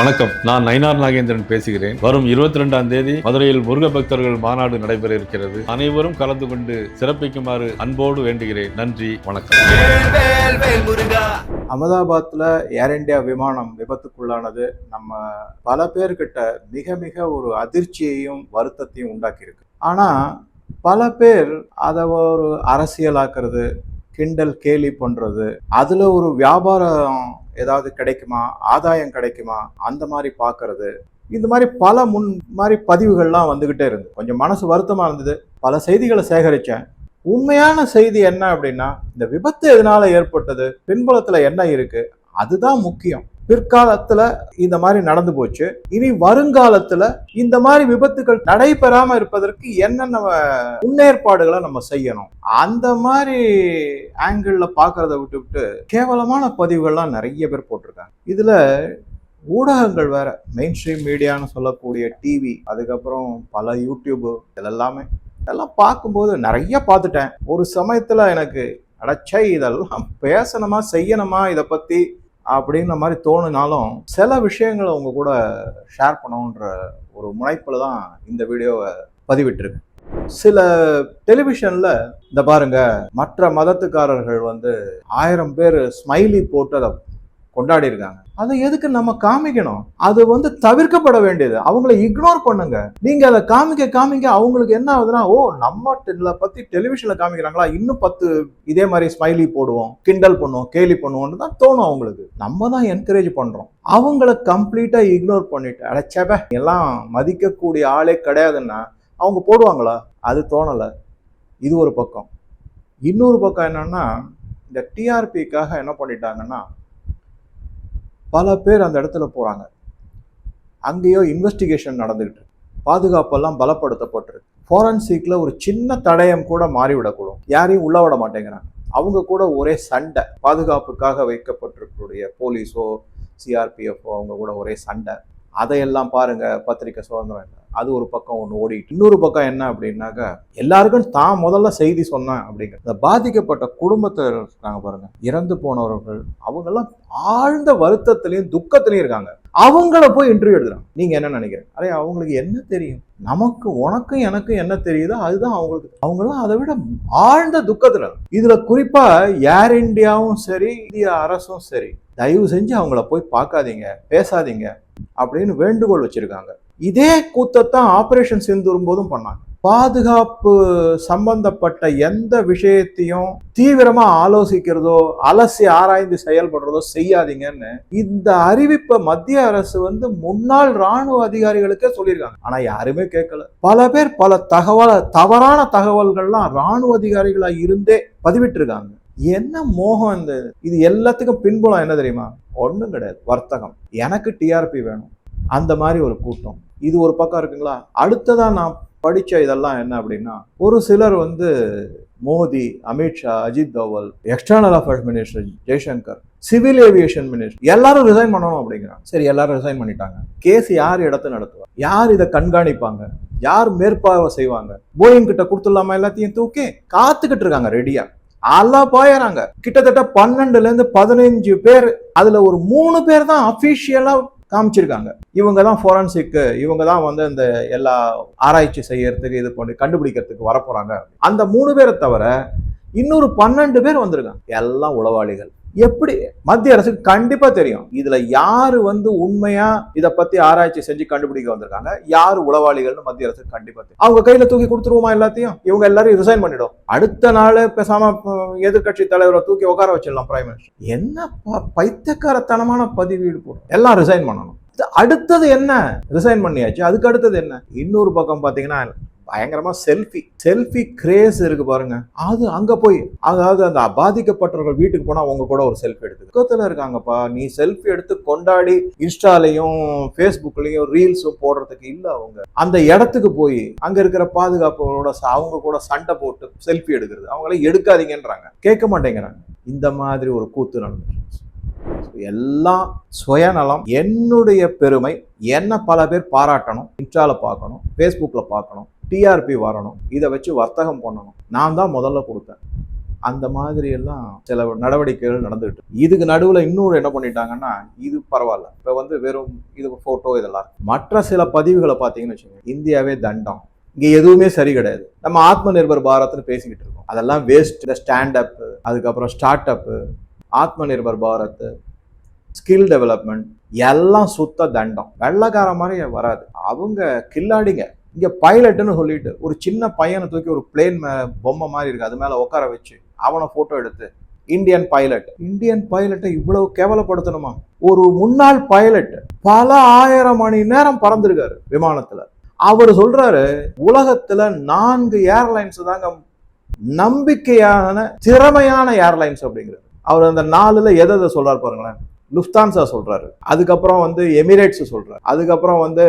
வணக்கம். நான் நயினார் நாகேந்திரன் பேசுகிறேன். வரும் இருபத்தி ரெண்டாம் தேதி மதுரையில் முருக பக்தர்கள் மாநாடு நடைபெற இருக்கிறது அனைவரும் கலந்து கொண்டு சிறப்பிக்குமாறு அன்போடு வேண்டுகிறேன். நன்றி வணக்கம். வேல் அகமதாபாத்தில் ஏர் இந்தியா விமானம் விபத்துக்குள்ளானது நம்ம பல பேர்கிட்ட மிக மிக ஒரு அதிர்ச்சியையும் வருத்தத்தையும் உண்டாக்கியிருக்கு. ஆனால் பல பேர் அதை ஒரு அரசியலாக்குறது கிண்டல் கேலி பண்ணுறது அதில் ஒரு வியாபாரம் ஏதாவது கிடைக்குமா? ஆதாயம் கிடைக்குமா? அந்த மாதிரி பார்க்கறது. இந்த மாதிரி பல முன் மாதிரி பதிவுகள்லாம் வந்துக்கிட்டே இருந்து கொஞ்சம் மனசு வருத்தமாக இருந்தது. பல செய்திகளை சேகரித்தேன் உண்மையான செய்தி என்ன அப்படின்னா இந்த விபத்து எதனால் ஏற்பட்டது? பின்புலத்தில் என்ன இருக்குது அதுதான் முக்கியம். பிற்காலத்துல இந்த மாதிரி நடந்து போச்சு. இனி வருங்காலத்துல இந்த மாதிரி விபத்துகள் நடைபெறாம இருப்பதற்கு என்னென்ன முன்னேற்பாடுகளை நம்ம செய்யணும்? அந்த மாதிரி ஆங்கிள் விட்டு விட்டு கேவலமான பதிவுகள்லாம் நிறைய பேர் போட்டிருக்காங்க. இதுல ஊடகங்கள் வேற மெயின் ஸ்ட்ரீம் மீடியான்னு சொல்லக்கூடிய டிவி அதுக்கப்புறம் பல யூடியூப் இதெல்லாமே இதெல்லாம் பார்க்கும்போது நிறைய பார்த்துட்டேன். ஒரு சமயத்துல எனக்கு அடச்சை இதெல்லாம் பேசணுமா செய்யணுமா இதை பத்தி அப்படின்ற மாதிரி தோணுனாலும் சில விஷயங்களை உங்க கூட ஷேர் பண்ணணுன்ற ஒரு முனைப்பில் தான் இந்த வீடியோவை பதிவிட்டிருக்கேன். சில டெலிவிஷன்ல இந்த பாருங்க மற்ற மதத்துக்காரர்கள் வந்து ஆயிரம் பேர் ஸ்மைலி போட்டு அதை கொண்டாடி இருக்காங்க. அதை எதுக்கு நம்ம காமிக்கணும்? அது வந்து தவிர்க்கப்பட வேண்டியது. அவங்கள இக்னோர் பண்ணுங்க. நீங்க அதை காமிக்க காமிக்க அவங்களுக்கு என்ன ஆகுதுன்னா ஓ நம்ம பத்தி டெலிவிஷன்ல காமிக்கிறாங்களா? இன்னும் பத்து இதே மாதிரி ஸ்மைலி போடுவோம் கிண்டல் பண்ணுவோம் கேலி பண்ணுவோம்னு தான் தோணும் அவங்களுக்கு. நம்ம தான் என்கரேஜ் பண்றோம். அவங்கள கம்ப்ளீட்டா இக்னோர் பண்ணிட்டு அடைச்சப எல்லாம் மதிக்கக்கூடிய ஆளே கிடையாதுன்னா அவங்க போடுவாங்களா? அது தோணலை. இது ஒரு பக்கம். இன்னொரு பக்கம் என்னன்னா இந்த டிஆர்பிக்காக என்ன பண்ணிட்டாங்கன்னா பல பேர் அந்த இடத்துல போகிறாங்க அங்கேயோ இன்வெஸ்டிகேஷன் நடந்துக்கிட்டு இருக்கு. பாதுகாப்பெல்லாம் பலப்படுத்தப்பட்டிருக்கு. ஃபாரன்சிக்கில் ஒரு சின்ன தடயம் கூட மாறிவிடக்கூடும். யாரையும் உள்ள விட மாட்டேங்கிறாங்க. அவங்க கூட ஒரே சண்டை. பாதுகாப்புக்காக வைக்கப்பட்டிருக்கக்கூடிய போலீஸோ சிஆர்பிஎஃப்ஓ அவங்க கூட ஒரே சண்டை. அதையெல்லாம் பாருங்கள் பத்திரிக்கை சுதந்திரம் இல்லை அது ஒரு பக்கம் ஒன்று ஓடிட்டு இன்னொரு பக்கம் என்ன அப்படின்னாக்கா எல்லாருக்கும் தான் முதல்ல செய்தி சொன்னேன் அப்படிங்கிற இந்த பாதிக்கப்பட்ட குடும்பத்தில் இருக்காங்க பாருங்க. இறந்து போனவர்கள் அவங்கெல்லாம் ஆழ்ந்த வருத்தத்திலையும் துக்கத்திலையும் இருக்காங்க. அவங்கள போய் இன்டர்வியூ எடுக்கிறாங்க நீங்க என்ன நினைக்கிறீங்க? அரே அவங்களுக்கு என்ன தெரியும்? நமக்கு உனக்கும் எனக்கும் என்ன தெரியுதோ அதுதான் அவங்களுக்கு. அவங்கெல்லாம் அதை விட ஆழ்ந்த துக்கத்துல இதுல குறிப்பா ஏர் இந்தியாவும் சரி இந்திய அரசும் சரி தயவு செஞ்சு அவங்கள போய் பார்க்காதீங்க பேசாதீங்க அப்படின்னு வேண்டுகோள் வச்சிருக்காங்க. இதே கூத்தத்தான் ஆபரேஷன் சிந்தூரும் போதும் பண்ணாங்க. பாதுகாப்பு சம்பந்தப்பட்ட எந்த விஷயத்தையும் தீவிரமா ஆலோசிக்கிறதோ அலசி ஆராய்ந்து செயல்படுறதோ செய்யாதீங்கன்னு இந்த அறிவிப்பை மத்திய அரசு வந்து முன்னாள் ராணுவ அதிகாரிகளுக்கே சொல்லியிருக்காங்க. ஆனா யாருமே கேட்கல. பல பேர் பல தகவல தவறான தகவல்கள்லாம் ராணுவ அதிகாரிகளா இருந்தே பதிவிட்டிருக்காங்க. என்ன மோகம் இந்த இது எல்லாத்துக்கும் பின்புலம் என்ன தெரியுமா? ஒன்றும் கிடையாது. வர்த்தகம். எனக்கு டிஆர்பி வேணும். அந்த மாதிரி ஒரு கூட்டம். இது ஒரு பக்கம் இருக்குங்களா? அடுத்ததாக நான் படித்த இதெல்லாம் என்ன அப்படின்னா ஒரு சிலர் வந்து Modi Amit Shah Ajith Doval external affairs minister Jaishankar civil aviation minister எல்லாரும் ரிசைன் பண்ணணும் அப்படிங்கிறாங்க. சரி எல்லாரும் ரிசைன் பண்ணிட்டாங்க. கேஸ் யார் இடத்த நடத்துவா யார் இதை கண்காணிப்பாங்க? யார் மேற்பார்வை செய்வாங்க? போயிங் கிட்ட கொடுத்துடலாமா எல்லாத்தையும் தூக்கி? காத்துக்கிட்டு இருக்காங்க ரெடியா எல்லாம் போயிடறாங்க கிட்டத்தட்ட பன்னெண்டுல இருந்து பதினஞ்சு பேர் அதுல ஒரு மூணு பேர் தான் அபிஷியலா காமிச்சிருக்காங்க. இவங்க தான் ஃபோரன்சிக் இவங்க தான் வந்து இந்த எல்லா ஆராய்ச்சி செய்யறதுக்கு இது பண்ணி கண்டுபிடிக்கிறதுக்கு வரப்போறாங்க. அந்த மூணு பேரை தவிர இன்னொரு பன்னெண்டு பேர் வந்திருக்காங்க. எல்லாம் உளவாளிகள். எப்படி? மத்திய அரசுக்கு கண்டிப்பா தெரியும். இதுல யாரு வந்து உண்மையா இதை பத்தி ஆராய்ச்சி செஞ்சு கண்டுபிடிக்க வந்திருக்காங்க? யாரு உளவாளிகள்னு மத்திய அரசுக்கு கண்டிப்பா தெரியும். அவங்க கையில தூக்கி கொடுத்துருவோமா எல்லாத்தையும்? இவங்க எல்லாரும் ரிசைன் பண்ணிடும். அடுத்த நாள் பேசாம எதிர்கட்சி தலைவரை தூக்கி உட்கார வச்சிடலாம் பிரைம் மினிஸ்டர் என்ன ப- பைத்தியக்காரத்தனமான பதிவீடு போடும் எல்லாம் ரிசைன் பண்ணணும். இது அடுத்தது என்ன? ரிசைன் பண்ணியாச்சு. அதுக்கு அடுத்தது என்ன? இன்னொரு பக்கம் பாத்தீங்கன்னா பயங்கரமா செல்ஃபி செல்ஃபி கிரேஸ் இருக்கு பாருங்க. அது அங்க போய் அதாவது அந்த பாதிக்கப்பட்டவர்கள் வீட்டுக்கு போனா அவங்க கூட ஒரு செல்ஃபி எடுத்து பக்கத்துல இருக்காங்கப்பா நீ செல்ஃபி எடுத்து கொண்டாடி இன்ஸ்டாலையும் ஃபேஸ்புக்லேயும் ரீல்ஸும் போடுறதுக்கு இல்ல அவங்க. அந்த இடத்துக்கு போய் அங்க இருக்கிற பாதுகாப்புகளோட ச- அவங்க கூட சண்டை போட்டு செல்ஃபி எடுக்கிறது. அவங்கள எடுக்காதீங்கன்றாங்க. கேட்க மாட்டேங்கிறாங்க இந்த மாதிரி ஒரு கூத்து நடந்துச்சு. எல்லாம் சுயநலம் என்னுடைய பெருமை என்ன பல பேர் பாராட்டணும் இன்ஸ்டால பார்க்கணும் ஃபேஸ்புக்கில் பார்க்கணும். டிஆர்பி வரணும். இதை வச்சு வர்த்தகம் பண்ணணும். நான் தான் முதல்ல கொடுத்தேன். அந்த மாதிரி எல்லாம் சில நடவடிக்கைகள் நடந்துகிட்டு இதுக்கு நடுவில் இன்னொரு என்ன பண்ணிட்டாங்கன்னா இது பரவாயில்ல. இப்போ வந்து வெறும் இது ஃபோட்டோ இதெல்லாம் மற்ற சில பதிவுகளை பார்த்தீங்கன்னு வச்சுக்கோங்க. இந்தியாவே தண்டம். இங்கே எதுவுமே சரி கிடையாது. நம்ம ஆத்ம நிர்பர் பாரத்னு பேசிக்கிட்டு இருக்கோம். அதெல்லாம் வேஸ்ட் இந்த ஸ்டாண்ட் அதுக்கப்புறம் ஸ்டார்ட் அப்பு ஆத்ம நிர்பர் பாரத் ஸ்கில் டெவலப்மெண்ட் எல்லாம் சுத்த தண்டம். வெள்ளக்கார மாதிரி வராது. அவங்க கில்லாடிங்க. இங்கே பைலட்னு சொல்லிட்டு ஒரு சின்ன பையனை தூக்கி ஒரு பிளேன் பொம்மை மாதிரி இருக்குது அது மேலே உட்கார வச்சு அவனை ஃபோட்டோ எடுத்து இந்தியன் பைலட் இந்தியன் பைலட்டை இவ்வளவு கேவலப்படுத்தணுமா? ஒரு முன்னாள் பைலட் பல ஆயிரம் மணி நேரம் பறந்திருக்காரு விமானத்துல. அவர் சொல்றாரு உலகத்துல நான்கு ஏர்லைன்ஸ் தாங்க நம்பிக்கையான திறமையான ஏர்லைன்ஸ் அப்படிங்கிறது அவர் அந்த நாலுல எதை எதை சொல்றாரு பாருங்களேன். லுஃப்தான்சா சொல்றாரு. அதுக்கப்புறம் வந்து எமிரேட்ஸ் சொல்றாரு. அதுக்கப்புறம் வந்து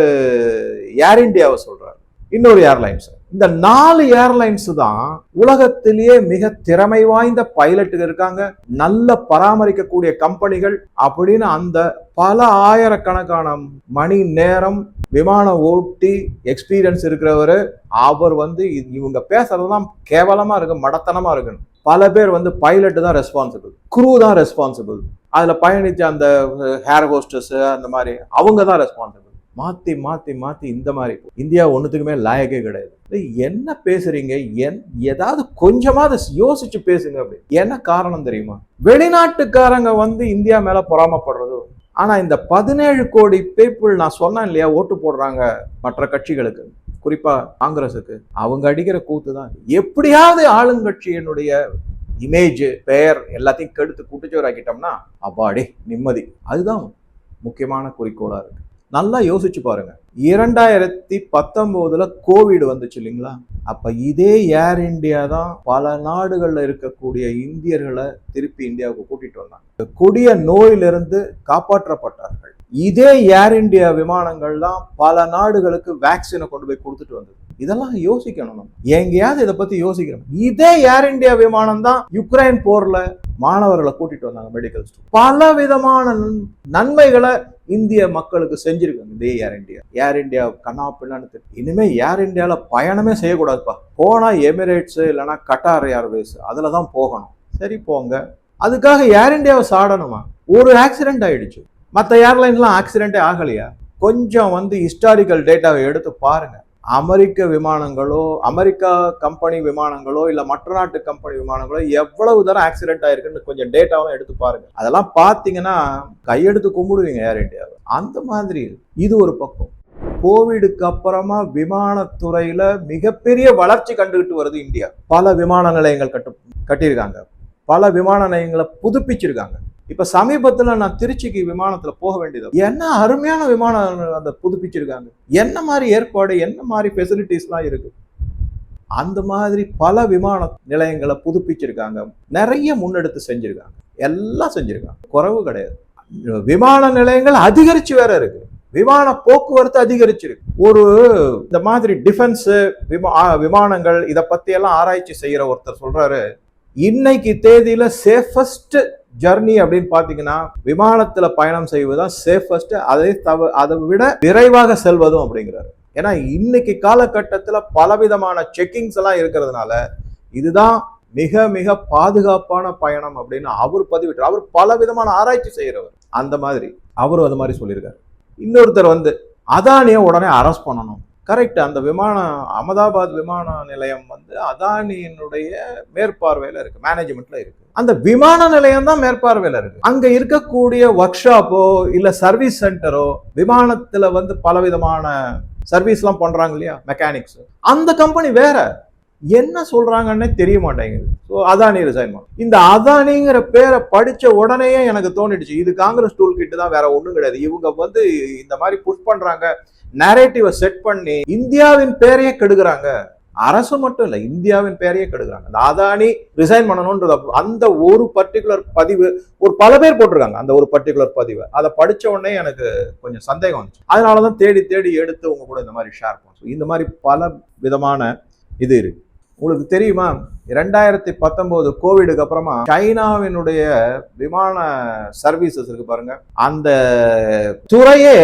ஏர் இண்டியாவை சொல்றாரு. இன்னொரு ஏர்லைன்ஸ் இந்த நாலு ஏர்லைன்ஸ் தான் உலகத்திலேயே மிக திறமை வாய்ந்த பைலட்டுகள் இருக்காங்க. நல்ல பராமரிக்கக்கூடிய கம்பெனிகள் அப்படின்னு அந்த பல ஆயிரக்கணக்கான மணி நேரம் விமானம் ஓட்டி எக்ஸ்பீரியன்ஸ் இருக்கிறவர் அவர் வந்து இவங்க பேசுறதெல்லாம் கேவலமா இருக்கு மடத்தனமா இருக்குன்னு. பல பேர் வந்து பைலட் தான் ரெஸ்பான்சிபிள் குரூ தான் ரெஸ்பான்சிபிள் அதில் பயணித்த அந்த ஹேர் ஹோஸ்டஸ் அந்த மாதிரி அவங்க தான் ரெஸ்பான்சிபிள் மாத்தி மாத்தி மாத்தி இந்த மாதிரி இந்தியா ஒன்றுத்துக்குமே லாயக்கே கிடையாது. என்ன பேசுறீங்க? என் ஏதாவது கொஞ்சமாவது யோசிச்சு பேசுங்க அப்படி. என்ன காரணம் தெரியுமா? வெளிநாட்டுக்காரங்க வந்து இந்தியா மேல பொறாமப்படுறது ஆனா இந்த பதினேழு கோடி பீப்புள் நான் சொன்னேன் இல்லையா ஓட்டு போடுறாங்க மற்ற கட்சிகளுக்கு குறிப்பா காங்கிரஸுக்கு அவங்க அடிக்கிற கூத்து தான் எப்படியாவது ஆளுங்கட்சியினுடைய இமேஜ் பெயர் எல்லாத்தையும் கெடுத்து குட்டிச்சோராக்கிட்டோம்னா அப்பாடி நிம்மதி. அதுதான் முக்கியமான குறிக்கோளா இருக்கு. நல்லா யோசிச்சு பாருங்க. இரண்டாயிரத்தி பத்தொம்போதுல கோவிட் வந்துச்சு இல்லைங்களா? அப்ப இதே ஏர் இந்தியா தான் பல நாடுகள்ல இருக்கக்கூடிய இந்தியர்களை திருப்பி இந்தியாவுக்கு கூட்டிட்டு வந்தாங்க. கொடிய நோயிலிருந்து காப்பாற்றப்பட்டார்கள். இதே ஏர் இந்தியா விமானங்கள் தான் பல நாடுகளுக்கு வேக்சினை கொண்டு போய் கொடுத்துட்டு வந்தது. இதெல்லாம் யோசிக்கணும் நம்ம. எங்கேயாவது இதை பத்தி யோசிக்கணும். இதே ஏர் இந்தியா விமானம் தான் யுக்ரைன் போர்ல மாணவர்களை கூட்டிட்டு வந்தாங்க மெடிக்கல் பல விதமான நன்- நன்மைகளை இந்திய மக்களுக்கு செஞ்சிருக்காங்க. இதே ஏர் இந்தியா ஏர் இந்தியா கண்ணா பின்னான்னு தெரியும். ஏர் இந்தியாவில் பயணமே செய்யக்கூடாதுப்பா. போனால் எமிரேட்ஸு இல்லைன்னா கட்டார் ஏர்வேஸ் அதில் தான் போகணும். சரி போங்க. அதுக்காக ஏர் இந்தியாவை சாடணுமா? ஒரு ஆக்சிடென்ட் ஆயிடுச்சு. மற்ற ஏர்லைன்ஸ்லாம் ஆக்சிடென்ட்டே ஆகலையா? கொஞ்சம் வந்து ஹிஸ்டாரிக்கல் டேட்டாவை எடுத்து பாருங்கள் அமெரிக்க விமானங்களோ அமெரிக்கா கம்பெனி விமானங்களோ இல்லை மற்ற நாட்டு கம்பெனி விமானங்களோ எவ்வளவு தரம் ஆக்சிடென்ட் ஆயிருக்குன்னு கொஞ்சம் டேட்டாவும் எடுத்து பாருங்க. அதெல்லாம் பார்த்தீங்கன்னா கையெடுத்து கும்பிடுவீங்க ஏர் இண்டியாவை அந்த மாதிரி இது ஒரு பக்கம். கோவிடுக்கு அப்புறமா விமானத்துறையில மிகப்பெரிய வளர்ச்சி கண்டுகிட்டு வருது இந்தியா. பல விமான நிலையங்கள் கட்டு கட்டியிருக்காங்க. பல விமான நிலையங்களை புதுப்பிச்சிருக்காங்க. இப்ப சமீபத்துல நான் திருச்சிக்கு விமானத்துல போக வேண்டியது. என்ன அருமையான விமானம் அந்த புதுப்பிச்சிருக்காங்க. என்ன மாதிரி ஏற்பாடு என்ன மாதிரி ஃபெசிலிட்டிஸ்லாம் இருக்கு. அந்த மாதிரி பல விமான நிலையங்களை புதுப்பிச்சிருக்காங்க. நிறைய முன்னெடுத்து செஞ்சிருக்காங்க. எல்லாம் செஞ்சிருக்காங்க. குறைவு கிடையாது. விமான நிலையங்கள் அதிகரிச்சு வேற இருக்கு. விமான போக்குவரத்து அதிகரிச்சிருக்கு. ஒரு இந்த மாதிரி டிஃபென்ஸு விமா விமானங்கள் இதை பத்தி எல்லாம் ஆராய்ச்சி செய்யற ஒருத்தர் சொல்றாரு இன்னைக்கு தேதியில சேஃபஸ்ட் ஜர்னி அப்படின்னு பார்த்தீங்கன்னா விமானத்தில் பயணம் செய்வதுதான் சேஃபஸ்ட் அதை தவ அதை விட விரைவாக செல்வதும் அப்படிங்கிறாரு. ஏன்னா இன்னைக்கு காலகட்டத்தில் பலவிதமான செக்கிங்ஸ் எல்லாம் இருக்கிறதுனால இதுதான் மிக மிக பாதுகாப்பான பயணம் அப்படின்னு அவர் பதிவிட்டார் அவர் பல விதமான ஆராய்ச்சி செய்கிறவர் அந்த மாதிரி அவரும் அது மாதிரி சொல்லியிருக்காரு. இன்னொருத்தர் வந்து அதானியை உடனே அரெஸ்ட் பண்ணணும். கரெக்ட் அந்த விமானம் அகமதாபாத் விமான நிலையம் வந்து அதானியினுடைய மேற்பார்வையில் இருக்கு மேனேஜ்மெண்ட்ல இருக்கு. அந்த விமான நிலையம் தான் மேற்பார்வையில் இருக்கு. அங்க இருக்கக்கூடிய ஒர்க் ஷாப்போ இல்ல சர்வீஸ் சென்டரோ விமானத்துல வந்து பலவிதமான சர்வீஸ்லாம் பண்றாங்க இல்லையா? மெக்கானிக்ஸ் அந்த கம்பெனி வேற. என்ன சொல்றாங்கன்னே தெரிய மாட்டேங்குது. ஸோ அதானி ரிசைன் இந்த அதானிங்கிற பேரை படிச்ச உடனேயே எனக்கு தோணிடுச்சு. இது காங்கிரஸ் டூல் கிட்ட தான் வேற ஒன்றும் கிடையாது. இவங்க வந்து இந்த மாதிரி புஷ் பண்றாங்க. நேரேட்டிவை செட் பண்ணி இந்தியாவின் பேரையே கெடுக்குறாங்க. அரசு மட்டும் இல்லை இந்தியாவின் பேரையே கெடுக்குறாங்க. அந்த அதானி ரிசைன் பண்ணணும்ன்றது அந்த ஒரு பர்டிகுலர் பதிவு ஒரு பல பேர் போட்டிருக்காங்க அந்த ஒரு பர்டிகுலர் பதிவு. அதை படித்த உடனே எனக்கு கொஞ்சம் சந்தேகம் வந்துச்சு. அதனால தான் தேடி தேடி எடுத்து உங்க கூட இந்த மாதிரி ஷேர் பண்ணுவோம் இந்த மாதிரி பல விதமான இது இருக்கு. உங்களுக்கு தெரியுமா? ரெண்டாயிரத்தி பத்தொன்பது கோவிடுக்கு அப்புறமா சைனாவினுடைய விமான சர்வீசஸ் இருக்கு பாருங்க. அந்த துறையே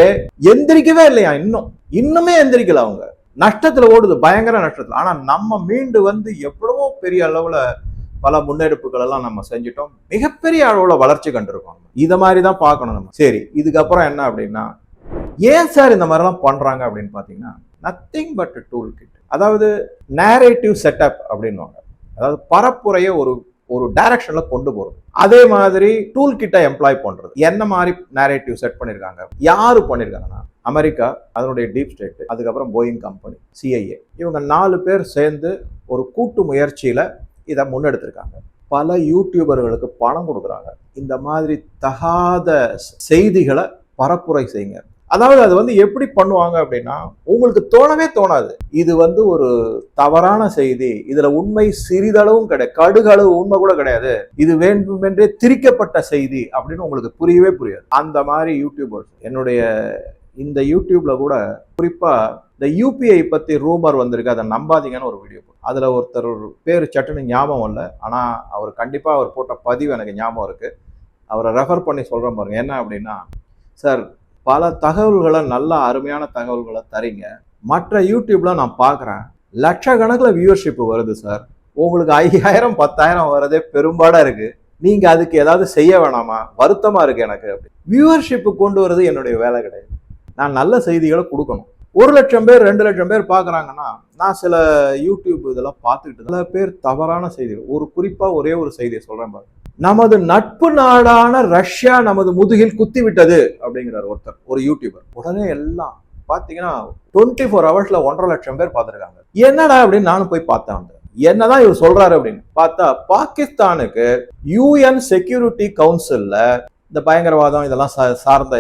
எந்திரிக்கவே இல்லையா இன்னும்? இன்னுமே எந்திரிக்கல அவங்க. நஷ்டத்துல ஓடுது பயங்கர நஷ்டத்துல. ஆனா நம்ம மீண்டு வந்து எவ்வளவோ பெரிய அளவுல பல முன்னெடுப்புகள் எல்லாம் நம்ம செஞ்சுட்டோம். மிகப்பெரிய அளவுல வளர்ச்சி கண்டிருக்கோம் இத மாதிரி தான் பார்க்கணும் நம்ம. சரி இதுக்கப்புறம் என்ன அப்படின்னா ஏன் சார் இந்த மாதிரிலாம் பண்றாங்க அப்படின்னு பார்த்தீங்கன்னா நத்திங் பட் டூல் கிட் அதாவது நேரேட்டிவ் செட்டப் அப்படின்னுவாங்க. அதாவது பரப்புரையை ஒரு ஒரு டைரக்ஷன்ல கொண்டு போறது. அதே மாதிரி டூல் கிட்ட எம்ப்ளாய் பண்றது. என்ன மாதிரி நேரேட்டிவ் செட் பண்ணிருக்காங்க? யாரு பண்ணிருக்காங்கன்னா அமெரிக்கா அதனுடைய டீப் ஸ்டேட் அதுக்கப்புறம் போயிங் கம்பெனி சிஐஏ இவங்க நாலு பேர் சேர்ந்து ஒரு கூட்டு முயற்சியில இதை முன்னெடுத்திருக்காங்க. பல யூடியூபர்களுக்கு பணம் கொடுக்குறாங்க. இந்த மாதிரி தகாத செய்திகளை பரப்புரை செய்யுங்க. அதாவது அது வந்து எப்படி பண்ணுவாங்க அப்படின்னா உங்களுக்கு தோணவே தோணாது. இது வந்து ஒரு தவறான செய்தி. இதுல உண்மை சிறிதளவும் கிடையாது கடுகளவு உண்மை கூட கிடையாது. இது வேண்டுமென்றே திரிக்கப்பட்ட செய்தி அப்படின்னு உங்களுக்கு புரியவே புரியாது. அந்த மாதிரி யூடியூபர்ஸ் என்னுடைய இந்த யூடியூப்ல கூட குறிப்பா இந்த யூபிஐ பத்தி ரூமர் வந்திருக்கு. அதை நம்பாதீங்கன்னு ஒரு வீடியோ அதுல ஒருத்தர் பேர் சட்டுன்னு ஞாபகம் இல்லை. ஆனா அவர் கண்டிப்பா அவர் போட்ட பதிவு எனக்கு ஞாபகம் இருக்கு. அவரை ரெஃபர் பண்ணி சொல்றேன் பாருங்க. என்ன அப்படின்னா சார் பல தகவல்களை நல்ல அருமையான தகவல்களை தரீங்க. மற்ற யூடியூப்ல நான் பார்க்குறேன். லட்சக்கணக்கில் வியூவர்ஷிப் வருது சார் உங்களுக்கு ஐயாயிரம் பத்தாயிரம் வரதே பெரும்பாடாக இருக்கு. நீங்க அதுக்கு ஏதாவது செய்ய வேணாமா? வருத்தமா இருக்கு எனக்கு. அப்படி வியூவர்ஷிப் கொண்டு வரது என்னுடைய வேலை கிடையாது. நான் நல்ல செய்திகளை கொடுக்கணும். ஒரு லட்சம் பேர் ரெண்டு லட்சம் பேர் பார்க்குறாங்கன்னா நான் சில யூடியூப் இதெல்லாம் பார்த்துக்கிட்டு சில பேர் தவறான செய்திகள் ஒரு குறிப்பாக ஒரே ஒரு செய்தியை சொல்கிறேன் பாருங்க. நமது நட்பு நாடான ரஷ்யா நமது முதுகில் குத்தி விட்டது அப்படிங்கிறார் ஒருத்தர் ஒரு யூடியூபர் உடனே எல்லாம் பாத்தீங்கன்னா டுவெண்ட்டி ஃபோர் ஹவர்ஸ்ல ஒன்றரை லட்சம் பேர் பார்த்துருக்காங்க. என்னடா அப்படின்னு நானும் போய் பார்த்தேன் என்னதான் இவர் சொல்றாரு அப்படின்னு பார்த்தா பாகிஸ்தானுக்கு யூஎன் செக்யூரிட்டி கவுன்சில்ல இந்த பயங்கரவாதம் இதெல்லாம் சா- சார்ந்த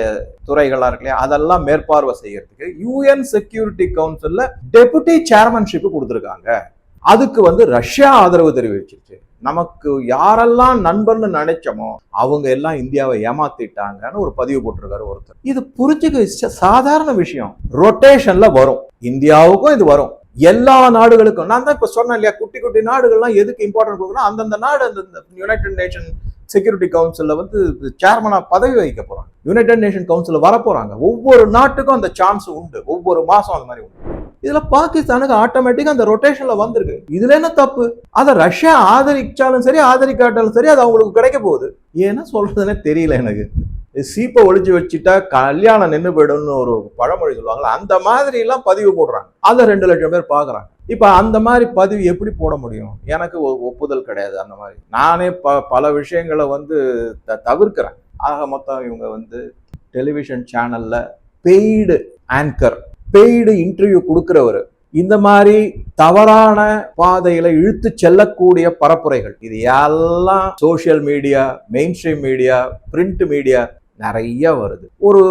துறைகளாக இருக்கு இல்லையா? அதெல்லாம் மேற்பார்வை செய்யறதுக்கு யூஎன் செக்யூரிட்டி கவுன்சில்ல டெபுட்டி சேர்மன்ஷிப் கொடுத்துருக்காங்க. அதுக்கு வந்து ரஷ்யா ஆதரவு தெரிவிச்சிருச்சு. நமக்கு யாரெல்லாம் நண்பர்னு நினைச்சோமோ அவங்க எல்லாம் இந்தியாவை ஏமாத்திட்டாங்கன்னு ஒரு பதிவு போட்டிருக்காரு ஒருத்தர். இது புரிஞ்சுக்க சாதாரண விஷயம். ரொட்டேஷன்ல வரும். இந்தியாவுக்கும் இது வரும். எல்லா நாடுகளுக்கும் நான் தான் இப்ப சொன்னேன் இல்லையா குட்டி குட்டி நாடுகள்லாம் எதுக்கு இம்பார்ட்டன்ட் கொடுக்கணும் அந்தந்த நாடு அந்த யுனைடெட் நேஷன் செக்யூரிட்டி கவுன்சிலில் வந்து சேர்மனாக பதவி வகிக்க போகிறாங்க யுனைடெட் நேஷன் கவுன்சில் வர போகிறாங்க ஒவ்வொரு நாட்டுக்கும் அந்த சான்ஸ் உண்டு. ஒவ்வொரு மாதம் அந்த மாதிரி உண்டு. இதுல பாகிஸ்தானுக்கு ஆட்டோமேட்டிக்கா அந்த ரொட்டேஷன்ல வந்திருக்கு. இதுல என்ன தப்பு? அதை ரஷ்யா ஆதரிச்சாலும் சரி ஆதரிக்காட்டாலும் சரி அது அவங்களுக்கு கிடைக்க போகுது. ஏன்னா சொல்றதுன்னே தெரியல எனக்கு. சீப்பை ஒழிச்சு வச்சுட்டா கல்யாணம் நின்று போயிடும்னு ஒரு பழமொழி சொல்லுவாங்கல்ல அந்த மாதிரி எல்லாம் பதிவு போடுறாங்க. அதை ரெண்டு லட்சம் பேர் பாக்குறாங்க இப்ப அந்த மாதிரி பதிவு எப்படி போட முடியும்? எனக்கு ஒ- ஒப்புதல் கிடையாது அந்த மாதிரி. நானே ப பல விஷயங்களை வந்து த- தவிர்க்கிறேன். ஆக மொத்தம் இவங்க வந்து டெலிவிஷன் சேனல்ல பெய்டு ஆங்கர் பெய்டு இன்டர்வியூ கொடுக்கிறவர். இந்த மாதிரி தவறான பாதையில இழுத்து செல்லக்கூடிய பரப்புரைகள். இது எல்லாம் social media mainstream media print media நிறைய வருது. ஒரு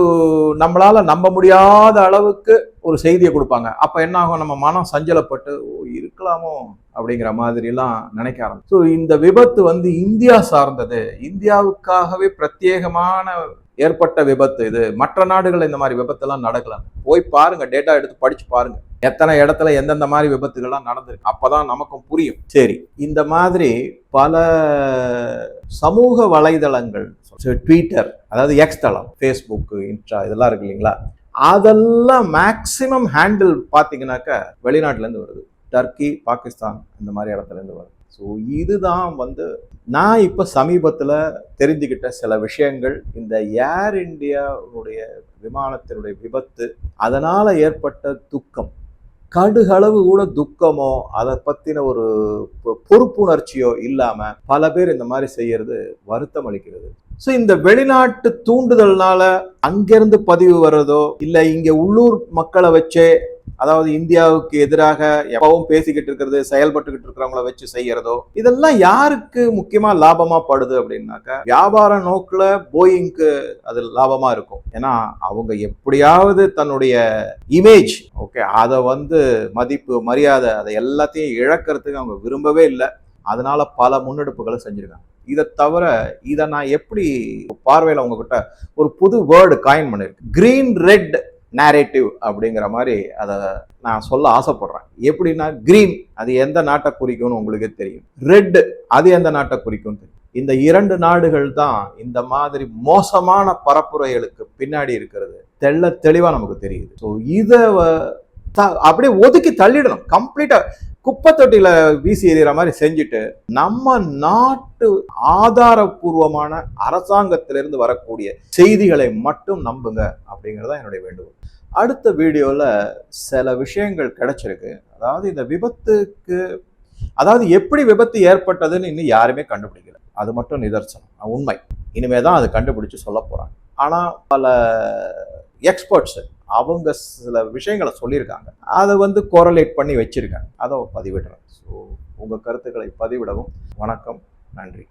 நம்மளால நம்ப முடியாத அளவுக்கு ஒரு செய்தியை கொடுப்பாங்க. அப்போ என்ன ஆகும்? நம்ம மனம் சஞ்சலப்பட்டு ஓ இருக்கலாமோ? அப்படிங்கிற மாதிரிலாம் நினைக்க ஆரம்பிச்சு. ஸோ இந்த விபத்து வந்து இந்தியா சார்ந்தது. இந்தியாவுக்காகவே பிரத்யேகமான ஏற்பட்ட விபத்து இது. மற்ற நாடுகள் இந்த மாதிரி விபத்தெல்லாம் நடக்கலாம் போய் பாருங்க டேட்டா எடுத்து படிச்சு பாருங்க. எத்தனை இடத்துல எந்தெந்த மாதிரி விபத்துகள்லாம் நடந்திருக்கு. அப்போதான் நமக்கும் புரியும். சரி இந்த மாதிரி பல சமூக வலைதளங்கள் ட்விட்டர் அதாவது எக்ஸ் தளம் ஃபேஸ்புக்கு இன்ஸ்டா இதெல்லாம் இருக்கு இல்லைங்களா? அதெல்லாம் மேக்சிமம் ஹேண்டில் பார்த்தீங்கன்னாக்கா வெளிநாட்டிலேருந்து வருது. டர்க்கி பாகிஸ்தான் இந்த மாதிரி இடத்துல இருந்து வருது. ஸோ இதுதான் வந்து நான் இப்போ சமீபத்தில் தெரிஞ்சுக்கிட்ட சில விஷயங்கள். இந்த ஏர் இண்டியாவுடைய விமானத்தினுடைய விபத்து அதனால் ஏற்பட்ட துக்கம் கடுகளவு கூட துக்கமோ அதை பற்றின ஒரு பொ- பொறுப்புணர்ச்சியோ இல்லாமல் பல பேர் இந்த மாதிரி செய்யறது வருத்தம் அளிக்கிறது. ஸோ இந்த வெளிநாட்டு தூண்டுதல்னால அங்கிருந்து பதிவு வர்றதோ இல்லை இங்கே உள்ளூர் மக்களை வச்சே அதாவது இந்தியாவுக்கு எதிராக எப்பவும் பேசிக்கிட்டு இருக்கிறது செயல்பட்டுக்கிட்டு இருக்கிறவங்கள வச்சு செய்யறதோ இதெல்லாம் யாருக்கு முக்கியமா லாபமா படுது அப்படின்னாக்கா வியாபார நோக்கில் போயிங்க்கு அது லாபமா இருக்கும். ஏன்னா அவங்க எப்படியாவது தன்னுடைய இமேஜ் ஓகே அதை வந்து மதிப்பு மரியாதை அதை எல்லாத்தையும் இழக்கிறதுக்கு அவங்க விரும்பவே இல்லை. அதனால பல முன்னெடுப்புகளை செஞ்சிருக்காங்க. இதை தவிர இதை நான் எப்படி பார்வையில் உங்ககிட்ட ஒரு புது வேர்டு காயின் பண்ணியிருக்கேன் க்ரீன் ரெட் நேரேட்டிவ் அப்படிங்கிற மாதிரி அதை நான் சொல்ல ஆசைப்படுறேன். எப்படின்னா க்ரீன் அது எந்த நாட்டை குறிக்கும்னு உங்களுக்கே தெரியும். ரெட் அது எந்த நாட்டை குறிக்கும் தெரியும். இந்த இரண்டு நாடுகள் தான் இந்த மாதிரி மோசமான பரப்புரைகளுக்கு பின்னாடி இருக்கிறது. தெள்ள தெளிவாக நமக்கு தெரியுது. ஸோ இதை அப்படியே ஒதுக்கி தள்ளிடணும். கம்ப்ளீட்டா குப்பை தொட்டியில வீசி எறிகிற மாதிரி செஞ்சுட்டு நம்ம நாட்டு ஆதாரபூர்வமான அரசாங்கத்திலிருந்து வரக்கூடிய செய்திகளை மட்டும் நம்புங்க அப்படிங்கறத என்னுடைய வேண்டுகோள். அடுத்த வீடியோவில் சில விஷயங்கள் கிடைச்சிருக்கு. அதாவது இந்த விபத்துக்கு அதாவது எப்படி விபத்து ஏற்பட்டதுன்னு இன்னும் யாருமே கண்டுபிடிக்கல. அது மட்டும் நிதர்சனம். உண்மை. இனிமே தான் அது கண்டுபிடிச்சு சொல்ல போகிறாங்க ஆனால் பல எக்ஸ்பர்ட்ஸ் அவங்க சில விஷயங்களை சொல்லியிருக்காங்க. அதை வந்து கோரலேட் பண்ணி வச்சுருக்காங்க. அதை பதிவிடுறேன் ஸோ உங்கள் கருத்துக்களை பதிவிடவும் வணக்கம். நன்றி.